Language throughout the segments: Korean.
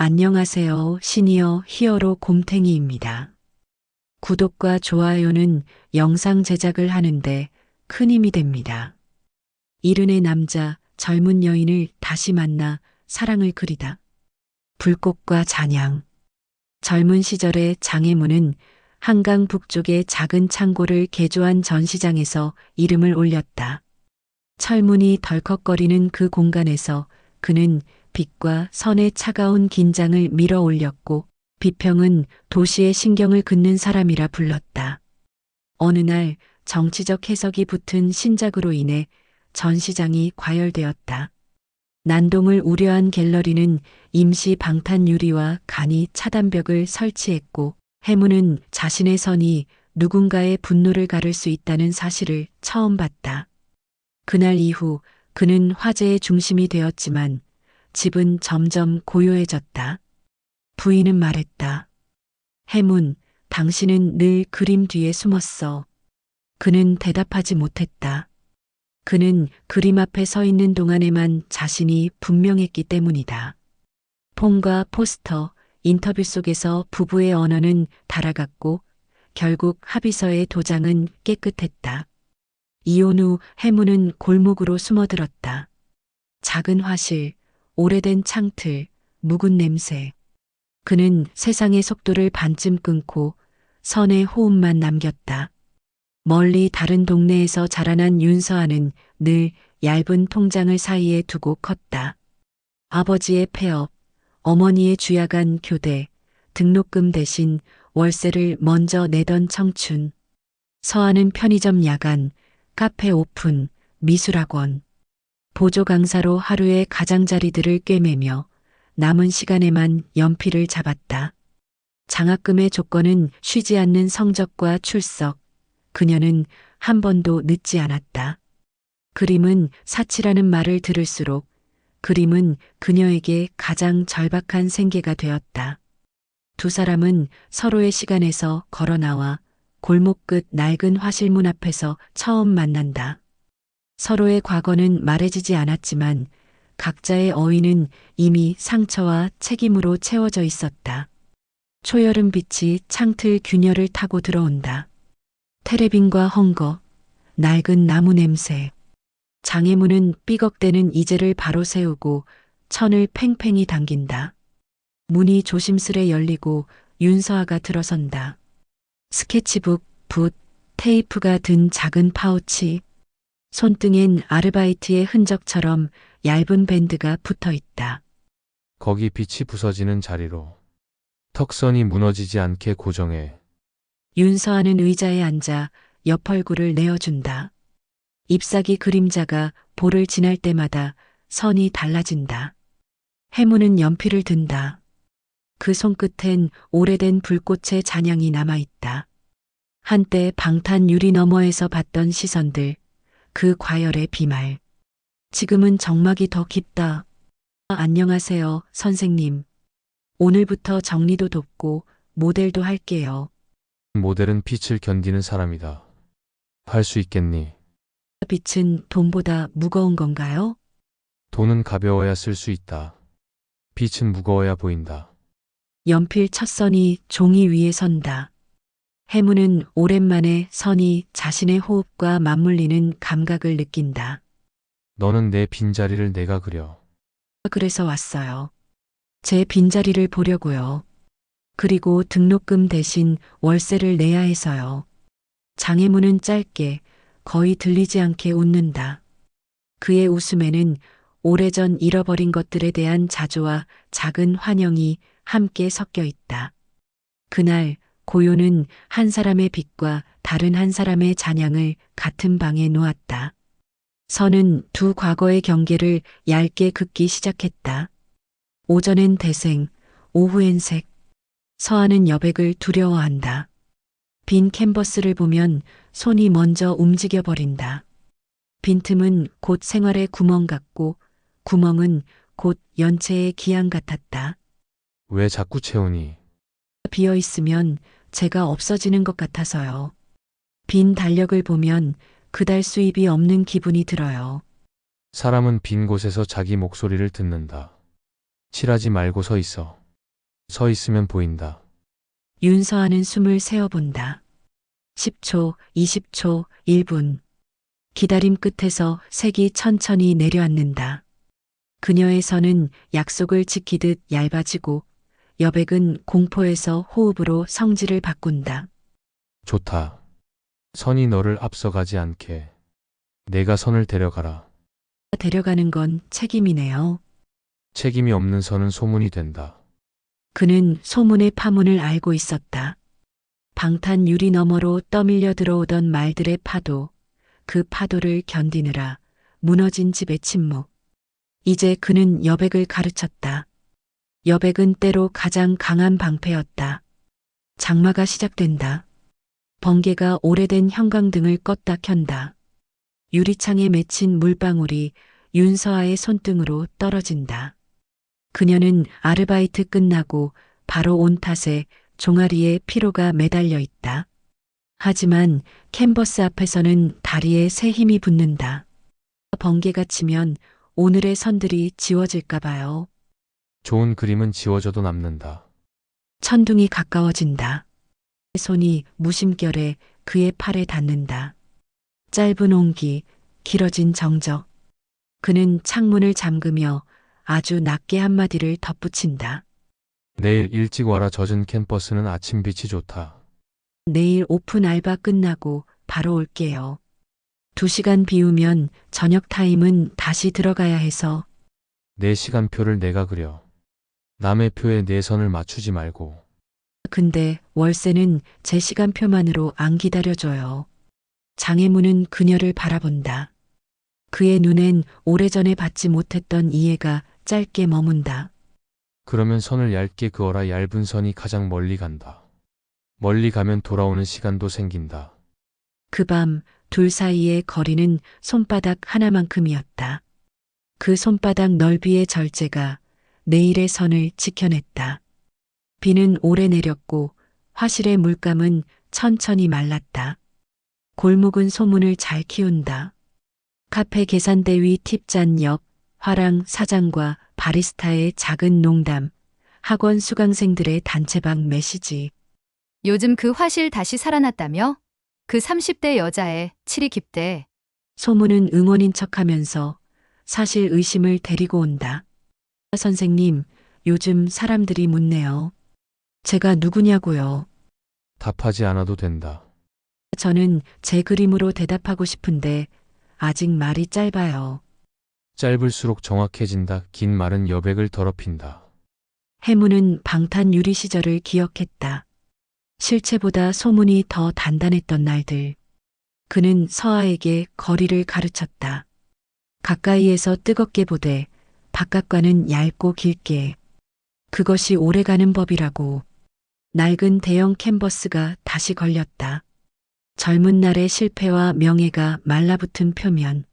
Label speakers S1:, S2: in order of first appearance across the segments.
S1: 안녕하세요. 시니어 히어로 곰탱이입니다. 구독과 좋아요는 영상 제작을 하는데 큰 힘이 됩니다. 이른의 남자, 젊은 여인을 다시 만나 사랑을 그리다. 불꽃과 잔향. 젊은 시절의 장애문은 한강 북쪽의 작은 창고를 개조한 전시장에서 이름을 올렸다. 철문이 덜컥거리는 그 공간에서 그는 빛과 선의 차가운 긴장을 밀어 올렸고 비평은 도시의 신경을 긋는 사람이라 불렀다. 어느 날 정치적 해석이 붙은 신작으로 인해 전시장이 과열되었다. 난동을 우려한 갤러리는 임시 방탄 유리와 간이 차단벽을 설치했고 해무는 자신의 선이 누군가의 분노를 가를 수 있다는 사실을 처음 봤다. 그날 이후 그는 화제의 중심이 되었지만 집은 점점 고요해졌다. 부인은 말했다. 해문, 당신은 늘 그림 뒤에 숨었어. 그는 대답하지 못했다. 그는 그림 앞에 서 있는 동안에만 자신이 분명했기 때문이다. 폰과 포스터, 인터뷰 속에서 부부의 언어는 달아갔고 결국 합의서의 도장은 깨끗했다. 이혼 후 해무는 골목으로 숨어들었다. 작은 화실, 오래된 창틀, 묵은 냄새. 그는 세상의 속도를 반쯤 끊고 선의 호흡만 남겼다. 멀리 다른 동네에서 자라난 윤서아는 늘 얇은 통장을 사이에 두고 컸다. 아버지의 폐업, 어머니의 주야간 교대, 등록금 대신 월세를 먼저 내던 청춘. 서아는 편의점 야간, 카페 오픈, 미술학원. 보조 강사로 하루의 가장자리들을 꿰매며 남은 시간에만 연필을 잡았다. 장학금의 조건은 쉬지 않는 성적과 출석. 그녀는 한 번도 늦지 않았다. 그림은 사치라는 말을 들을수록 그림은 그녀에게 가장 절박한 생계가 되었다. 두 사람은 서로의 시간에서 걸어 나와 골목 끝 낡은 화실문 앞에서 처음 만난다. 서로의 과거는 말해지지 않았지만 각자의 어휘는 이미 상처와 책임으로 채워져 있었다. 초여름 빛이 창틀 균열을 타고 들어온다. 테레빈과 헝거, 낡은 나무 냄새. 장애문은 삐걱대는 이제를 바로 세우고 천을 팽팽히 당긴다. 문이 조심스레 열리고 윤서아가 들어선다. 스케치북, 붓, 테이프가 든 작은 파우치. 손등엔 아르바이트의 흔적처럼 얇은 밴드가 붙어 있다.
S2: 거기 빛이 부서지는 자리로 턱선이 무너지지 않게 고정해
S1: 윤서아는 의자에 앉아 옆 얼굴을 내어준다. 잎사귀 그림자가 볼을 지날 때마다 선이 달라진다. 해무는 연필을 든다. 그 손끝엔 오래된 불꽃의 잔향이 남아있다. 한때 방탄 유리 너머에서 봤던 시선들, 그 과열의 비말. 지금은 정막이 더 깊다. 안녕하세요, 선생님. 오늘부터 정리도 돕고 모델도 할게요.
S2: 모델은 빛을 견디는 사람이다. 할 수 있겠니?
S1: 빛은 돈보다 무거운 건가요?
S2: 돈은 가벼워야 쓸 수 있다. 빛은 무거워야 보인다.
S1: 연필 첫 선이 종이 위에 선다. 해무는 오랜만에 선이 자신의 호흡과 맞물리는 감각을 느낀다.
S2: 너는 내 빈자리를 내가 그려.
S1: 그래서 왔어요. 제 빈자리를 보려고요. 그리고 등록금 대신 월세를 내야 해서요. 장애문은 짧게 거의 들리지 않게 웃는다. 그의 웃음에는 오래전 잃어버린 것들에 대한 자조와 작은 환영이 함께 섞여 있다. 그날 고요는 한 사람의 빛과 다른 한 사람의 잔향을 같은 방에 놓았다. 선은 두 과거의 경계를 얇게 긋기 시작했다. 오전엔 대생, 오후엔 색. 서하는 여백을 두려워한다. 빈 캔버스를 보면 손이 먼저 움직여 버린다. 빈틈은 곧 생활의 구멍 같고 구멍은 곧 연체의 기양 같았다.
S2: 왜 자꾸 채우니?
S1: 비어 있으면 제가 없어지는 것 같아서요. 빈 달력을 보면 그달 수입이 없는 기분이 들어요.
S2: 사람은 빈 곳에서 자기 목소리를 듣는다. 칠하지 말고 서 있어. 서 있으면 보인다.
S1: 윤서아는 숨을 세어본다. 10초, 20초, 1분. 기다림 끝에서 색이 천천히 내려앉는다. 그녀의 선은 약속을 지키듯 얇아지고 여백은 공포에서 호흡으로 성질을 바꾼다.
S2: 좋다. 선이 너를 앞서가지 않게. 내가 선을 데려가라.
S1: 데려가는 건 책임이네요.
S2: 책임이 없는 선은 소문이 된다.
S1: 그는 소문의 파문을 알고 있었다. 방탄 유리 너머로 떠밀려 들어오던 말들의 파도, 그 파도를 견디느라 무너진 집의 침묵. 이제 그는 여백을 가르쳤다. 여백은 때로 가장 강한 방패였다. 장마가 시작된다. 번개가 오래된 형광등을 껐다 켠다. 유리창에 맺힌 물방울이 윤서아의 손등으로 떨어진다. 그녀는 아르바이트 끝나고 바로 온 탓에 종아리에 피로가 매달려 있다. 하지만 캔버스 앞에서는 다리에 새 힘이 붙는다. 번개가 치면 오늘의 선들이 지워질까 봐요.
S2: 좋은 그림은 지워져도 남는다.
S1: 천둥이 가까워진다. 손이 무심결에 그의 팔에 닿는다. 짧은 온기, 길어진 정적. 그는 창문을 잠그며 아주 낮게 한마디를 덧붙인다.
S2: 내일 일찍 와라 젖은 캠퍼스는 아침 빛이 좋다.
S1: 내일 오픈 알바 끝나고 바로 올게요. 두 시간 비우면 저녁 타임은 다시 들어가야 해서
S2: 내 시간표를 내가 그려. 남의 표에 내 선을 맞추지 말고.
S1: 근데 월세는 제 시간표만으로 안 기다려줘요. 장애문은 그녀를 바라본다. 그의 눈엔 오래전에 받지 못했던 이해가 짧게 머문다.
S2: 그러면 선을 얇게 그어라 얇은 선이 가장 멀리 간다. 멀리 가면 돌아오는 시간도 생긴다.
S1: 그 밤 둘 사이의 거리는 손바닥 하나만큼이었다. 그 손바닥 넓이의 절제가 내일의 선을 지켜냈다. 비는 오래 내렸고 화실의 물감은 천천히 말랐다. 골목은 소문을 잘 키운다. 카페 계산대 위 팁잔 옆 화랑 사장과 바리스타의 작은 농담, 학원 수강생들의 단체방 메시지,
S3: 요즘 그 화실 다시 살아났다며? 그 30대 여자애 칠이 깊대.
S1: 소문은 응원인 척 하면서 사실 의심을 데리고 온다. 선생님, 요즘 사람들이 묻네요. 제가 누구냐고요.
S2: 답하지 않아도 된다.
S1: 저는 제 그림으로 대답하고 싶은데 아직 말이 짧아요.
S2: 짧을수록 정확해진다. 긴 말은 여백을 더럽힌다.
S1: 해무는 방탄 유리 시절을 기억했다. 실체보다 소문이 더 단단했던 날들. 그는 서아에게 거리를 가르쳤다. 가까이에서 뜨겁게 보되 바깥과는 얇고 길게. 그것이 오래가는 법이라고. 낡은 대형 캔버스가 다시 걸렸다. 젊은 날의 실패와 명예가 말라붙은 표면.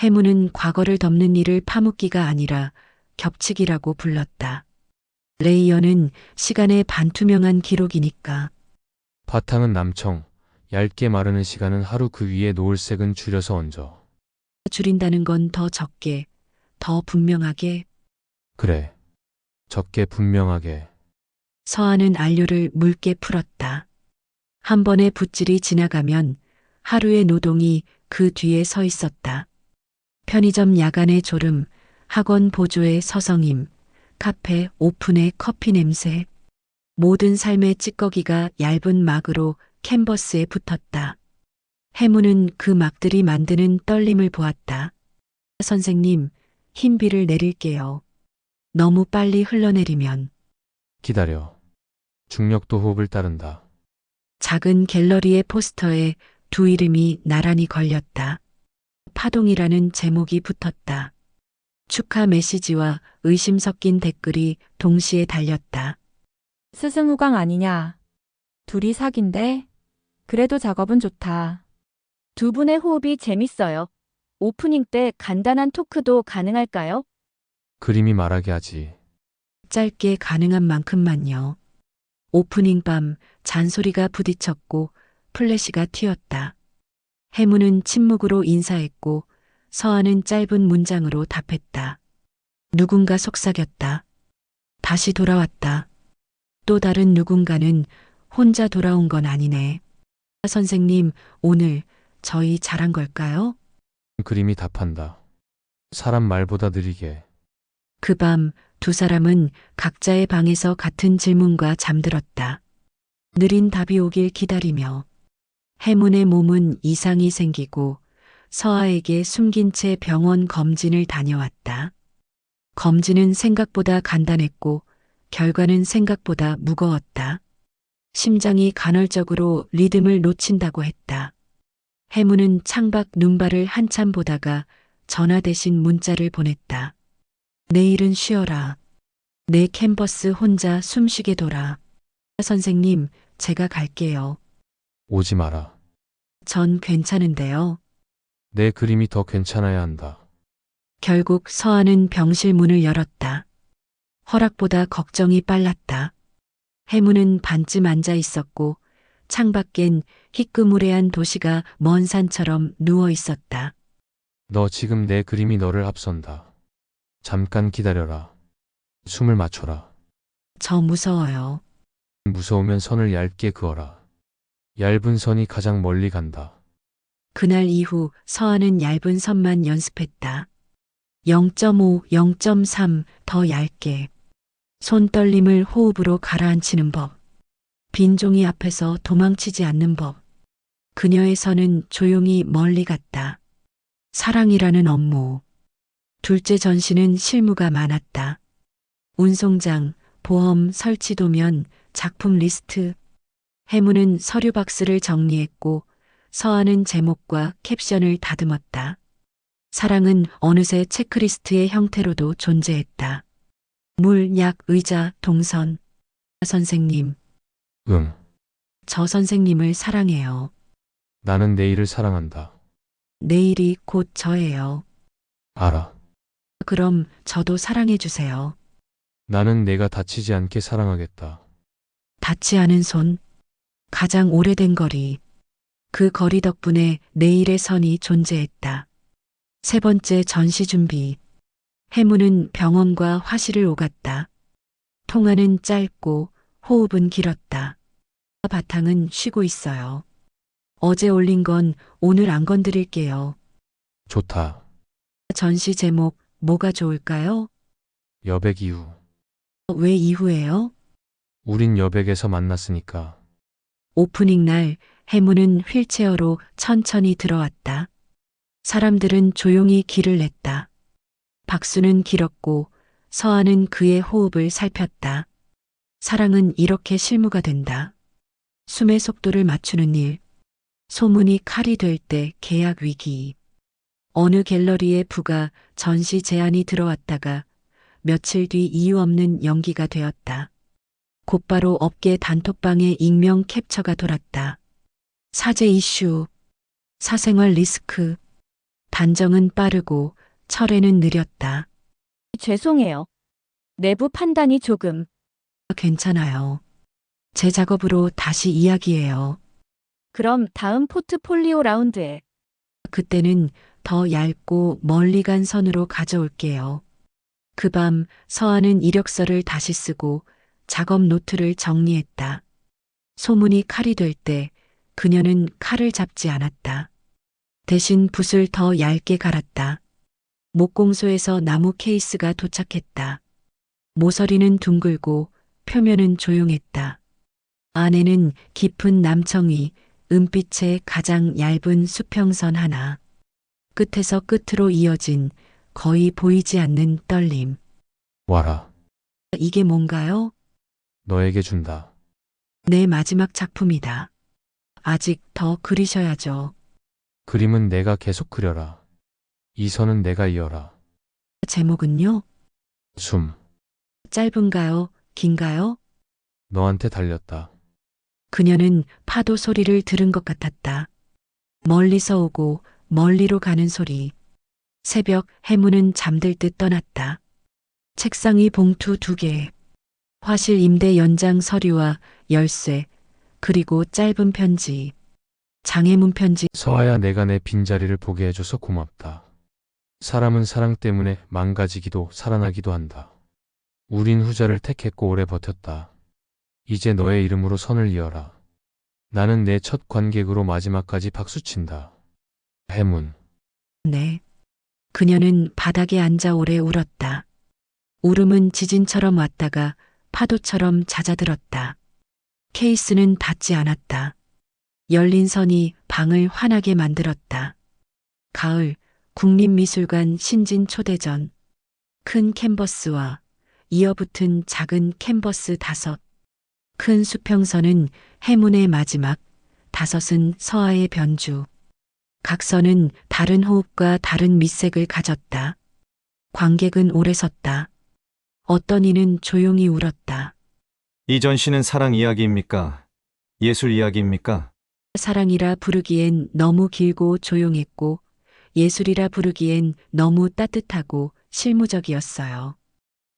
S1: 해무는 과거를 덮는 일을 파묻기가 아니라 겹치기라고 불렀다. 레이어는 시간의 반투명한 기록이니까.
S2: 바탕은 남청, 얇게 마르는 시간은 하루 그 위에 노을 색은 줄여서 얹어.
S1: 줄인다는 건 더 적게, 더 분명하게
S2: 그래. 적게 분명하게.
S1: 서하는 안료를 묽게 풀었다. 한 번의 붓질이 지나가면 하루의 노동이 그 뒤에 서 있었다. 편의점 야간의 졸음, 학원 보조의 서성임, 카페 오픈의 커피 냄새. 모든 삶의 찌꺼기가 얇은 막으로 캔버스에 붙었다. 해무는 그 막들이 만드는 떨림을 보았다. 선생님, 흰 비를 내릴게요. 너무 빨리 흘러내리면
S2: 기다려. 중력도 호흡을 따른다.
S1: 작은 갤러리의 포스터에 두 이름이 나란히 걸렸다. 파동이라는 제목이 붙었다. 축하 메시지와 의심 섞인 댓글이 동시에 달렸다.
S4: 스승후강 아니냐. 둘이 사귄데? 그래도 작업은 좋다. 두 분의 호흡이 재밌어요. 오프닝 때 간단한 토크도 가능할까요?
S2: 그림이 말하게 하지.
S1: 짧게 가능한 만큼만요. 오프닝 밤 잔소리가 부딪혔고 플래시가 튀었다. 해무는 침묵으로 인사했고 서하는 짧은 문장으로 답했다. 누군가 속삭였다. 다시 돌아왔다. 또 다른 누군가는 혼자 돌아온 건 아니네. 선생님, 오늘 저희 잘한 걸까요?
S2: 그림이 답한다. 사람 말보다 느리게.
S1: 그 밤 두 사람은 각자의 방에서 같은 질문과 잠들었다. 느린 답이 오길 기다리며 해문의 몸은 이상이 생기고 서아에게 숨긴 채 병원 검진을 다녀왔다. 검진은 생각보다 간단했고 결과는 생각보다 무거웠다. 심장이 간헐적으로 리듬을 놓친다고 했다. 해문은 창밖 눈발을 한참 보다가 전화 대신 문자를 보냈다. 내일은 쉬어라. 내 캔버스 혼자 숨쉬게 돌아. 선생님, 제가 갈게요.
S2: 오지 마라.
S1: 전 괜찮은데요.
S2: 내 그림이 더 괜찮아야 한다.
S1: 결국 서아는 병실 문을 열었다. 허락보다 걱정이 빨랐다. 해문은 반쯤 앉아 있었고 창밖엔 희끄무레한 도시가 먼 산처럼 누워 있었다.
S2: 너 지금 내 그림이 너를 앞선다. 잠깐 기다려라. 숨을 맞춰라.
S1: 저 무서워요.
S2: 무서우면 선을 얇게 그어라. 얇은 선이 가장 멀리 간다.
S1: 그날 이후 서아는 얇은 선만 연습했다. 0.5, 0.3 더 얇게. 손떨림을 호흡으로 가라앉히는 법. 빈 종이 앞에서 도망치지 않는 법. 그녀의 선은 조용히 멀리 갔다. 사랑이라는 업무. 둘째 전시는 실무가 많았다. 운송장, 보험 설치 도면, 작품 리스트. 해무는 서류 박스를 정리했고 서하는 제목과 캡션을 다듬었다. 사랑은 어느새 체크리스트의 형태로도 존재했다. 물, 약, 의자, 동선. 선생님,
S2: 응.
S1: 저 선생님을 사랑해요.
S2: 나는 내일을 사랑한다.
S1: 내일이 곧 저예요.
S2: 알아.
S1: 그럼 저도 사랑해 주세요.
S2: 나는 내가 다치지 않게 사랑하겠다.
S1: 닿지 않은 손. 가장 오래된 거리. 그 거리 덕분에 내일의 선이 존재했다. 세 번째 전시 준비. 해무는 병원과 화실을 오갔다. 통화는 짧고 호흡은 길었다. 바탕은 쉬고 있어요. 어제 올린 건 오늘 안 건드릴게요.
S2: 좋다.
S1: 전시 제목 뭐가 좋을까요?
S2: 여백 이후.
S1: 왜 이후에요?
S2: 우린 여백에서 만났으니까.
S1: 오프닝 날 해무는 휠체어로 천천히 들어왔다. 사람들은 조용히 길을 냈다. 박수는 길었고 서아는 그의 호흡을 살폈다. 사랑은 이렇게 실무가 된다. 숨의 속도를 맞추는 일. 소문이 칼이 될 때 계약 위기. 어느 갤러리에 부가 전시 제안이 들어왔다가 며칠 뒤 이유 없는 연기가 되었다. 곧바로 업계 단톡방에 익명 캡처가 돌았다. 사제 이슈, 사생활 리스크, 단정은 빠르고 철회는 느렸다.
S4: 죄송해요. 내부 판단이 조금.
S1: 괜찮아요. 제 작업으로 다시 이야기해요.
S4: 그럼 다음 포트폴리오 라운드에
S1: 그때는 더 얇고 멀리 간 선으로 가져올게요. 그 밤 서아는 이력서를 다시 쓰고 작업 노트를 정리했다. 소문이 칼이 될 때 그녀는 칼을 잡지 않았다. 대신 붓을 더 얇게 갈았다. 목공소에서 나무 케이스가 도착했다. 모서리는 둥글고 표면은 조용했다. 안에는 깊은 남청이 은빛의 가장 얇은 수평선 하나. 끝에서 끝으로 이어진 거의 보이지 않는 떨림.
S2: 와라.
S1: 이게 뭔가요?
S2: 너에게 준다.
S1: 내 마지막 작품이다. 아직 더 그리셔야죠.
S2: 그림은 내가 계속 그려라. 이 선은 내가 이어라.
S1: 제목은요?
S2: 숨.
S1: 짧은가요? 긴가요?
S2: 너한테 달렸다.
S1: 그녀는 파도 소리를 들은 것 같았다. 멀리서 오고 멀리로 가는 소리. 새벽 해무는 잠들 듯 떠났다. 책상 위 봉투 두 개. 화실 임대 연장 서류와 열쇠. 그리고 짧은 편지. 장애문 편지.
S2: 서아야 내가 내 빈자리를 보게 해줘서 고맙다. 사람은 사랑 때문에 망가지기도 살아나기도 한다. 우린 후자를 택했고 오래 버텼다. 이제 너의 이름으로 선을 이어라. 나는 내 첫 관객으로 마지막까지 박수친다. 해문.
S1: 네. 그녀는 바닥에 앉아 오래 울었다. 울음은 지진처럼 왔다가 파도처럼 잦아들었다. 케이스는 닫지 않았다. 열린 선이 방을 환하게 만들었다. 가을, 국립미술관 신진 초대전. 큰 캔버스와 이어붙은 작은 캔버스 다섯. 큰 수평선은 해문의 마지막, 다섯은 서하의 변주. 각 선은 다른 호흡과 다른 밑색을 가졌다. 관객은 오래 섰다. 어떤 이는 조용히 울었다.
S5: 이 전 시는 사랑 이야기입니까? 예술 이야기입니까?
S1: 사랑이라 부르기엔 너무 길고 조용했고 예술이라 부르기엔 너무 따뜻하고 실무적이었어요.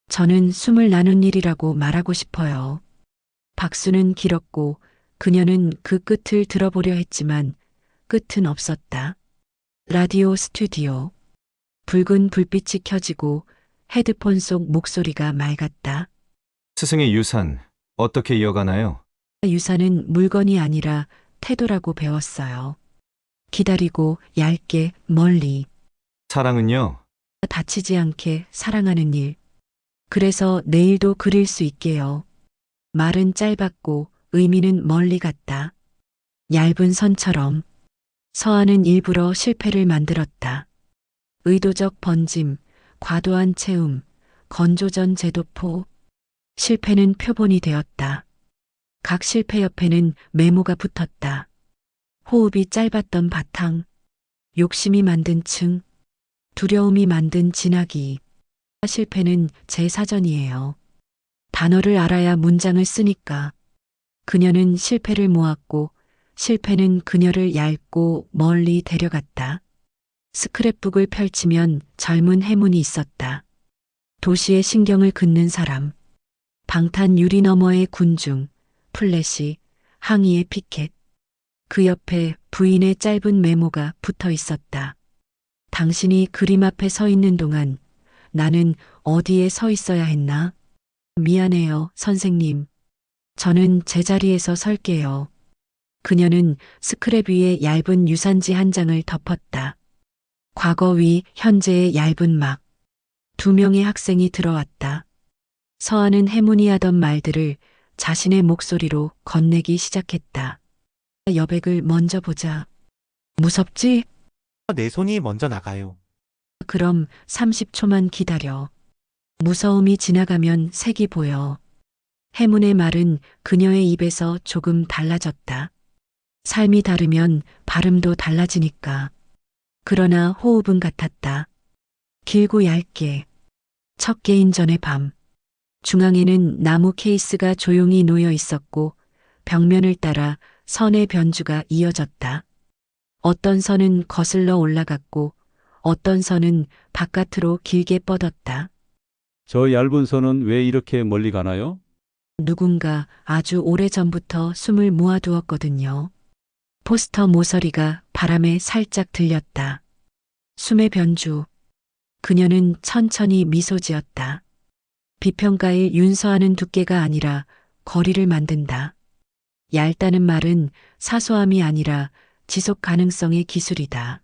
S1: 저는 숨을 나눈 일이라고 말하고 싶어요. 박수는 길었고 그녀는 그 끝을 들어보려 했지만 끝은 없었다. 라디오 스튜디오. 붉은 불빛이 켜지고 헤드폰 속 목소리가 맑았다.
S5: 스승의 유산, 어떻게 이어가나요?
S1: 유산은 물건이 아니라 태도라고 배웠어요. 기다리고 얇게 멀리
S5: 사랑은요?
S1: 다치지 않게 사랑하는 일. 그래서 내일도 그릴 수 있게요. 말은 짧았고 의미는 멀리 갔다. 얇은 선처럼 서하는 일부러 실패를 만들었다. 의도적 번짐, 과도한 채움, 건조전 제도포. 실패는 표본이 되었다. 각 실패 옆에는 메모가 붙었다. 호흡이 짧았던 바탕, 욕심이 만든 층, 두려움이 만든 진하기. 실패는 제 사전이에요. 단어를 알아야 문장을 쓰니까. 그녀는 실패를 모았고 실패는 그녀를 얇고 멀리 데려갔다. 스크랩북을 펼치면 젊은 해문이 있었다. 도시의 신경을 긋는 사람. 방탄 유리 너머의 군중, 플래시, 항의의 피켓. 그 옆에 부인의 짧은 메모가 붙어 있었다. 당신이 그림 앞에 서 있는 동안 나는 어디에 서 있어야 했나? 미안해요, 선생님. 저는 제자리에서 설게요. 그녀는 스크랩 위에 얇은 유산지 한 장을 덮었다. 과거 위 현재의 얇은 막. 두 명의 학생이 들어왔다. 서하는 해문이 하던 말들을 자신의 목소리로 건네기 시작했다. 여백을 먼저 보자. 무섭지?
S6: 내 손이 먼저 나가요.
S1: 그럼 30초만 기다려. 무서움이 지나가면 색이 보여. 해문의 말은 그녀의 입에서 조금 달라졌다. 삶이 다르면 발음도 달라지니까. 그러나 호흡은 같았다. 길고 얇게. 첫 개인 전의 밤. 중앙에는 나무 케이스가 조용히 놓여 있었고 벽면을 따라 선의 변주가 이어졌다. 어떤 선은 거슬러 올라갔고 어떤 선은 바깥으로 길게 뻗었다.
S7: 저 얇은 선은 왜 이렇게 멀리 가나요?
S1: 누군가 아주 오래 전부터 숨을 모아두었거든요. 포스터 모서리가 바람에 살짝 들렸다. 숨의 변주. 그녀는 천천히 미소 지었다. 비평가일 윤서하는 두께가 아니라 거리를 만든다. 얇다는 말은 사소함이 아니라 지속 가능성의 기술이다.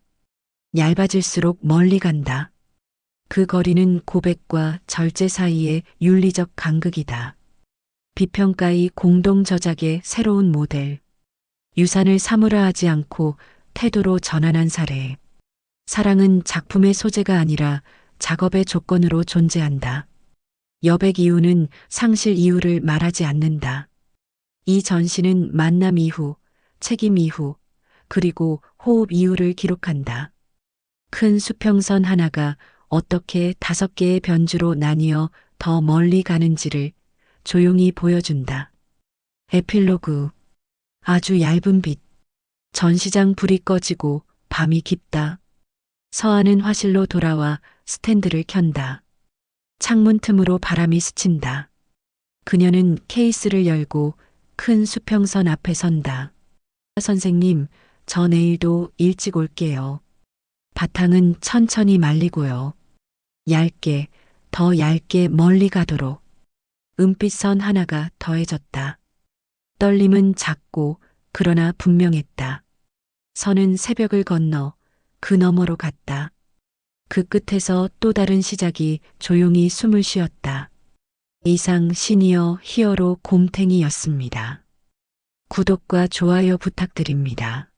S1: 얇아질수록 멀리 간다. 그 거리는 고백과 절제 사이의 윤리적 간극이다. 비평가의 공동 저작의 새로운 모델. 유산을 사물화 하지 않고 태도로 전환한 사례. 사랑은 작품의 소재가 아니라 작업의 조건으로 존재한다. 여백 이유는 상실 이유를 말하지 않는다. 이 전시는 만남 이후, 책임 이후, 그리고 호흡 이유를 기록한다. 큰 수평선 하나가 어떻게 다섯 개의 변주로 나뉘어 더 멀리 가는지를 조용히 보여준다. 에필로그. 아주 얇은 빛. 전시장 불이 꺼지고 밤이 깊다. 서하는 화실로 돌아와 스탠드를 켠다. 창문 틈으로 바람이 스친다. 그녀는 케이스를 열고 큰 수평선 앞에 선다. 선생님, 저 내일도 일찍 올게요. 바탕은 천천히 말리고요. 얇게, 더 얇게 멀리 가도록. 은빛선 하나가 더해졌다. 떨림은 작고 그러나 분명했다. 선은 새벽을 건너 그 너머로 갔다. 그 끝에서 또 다른 시작이 조용히 숨을 쉬었다. 이상 시니어 히어로 곰탱이였습니다. 구독과 좋아요 부탁드립니다.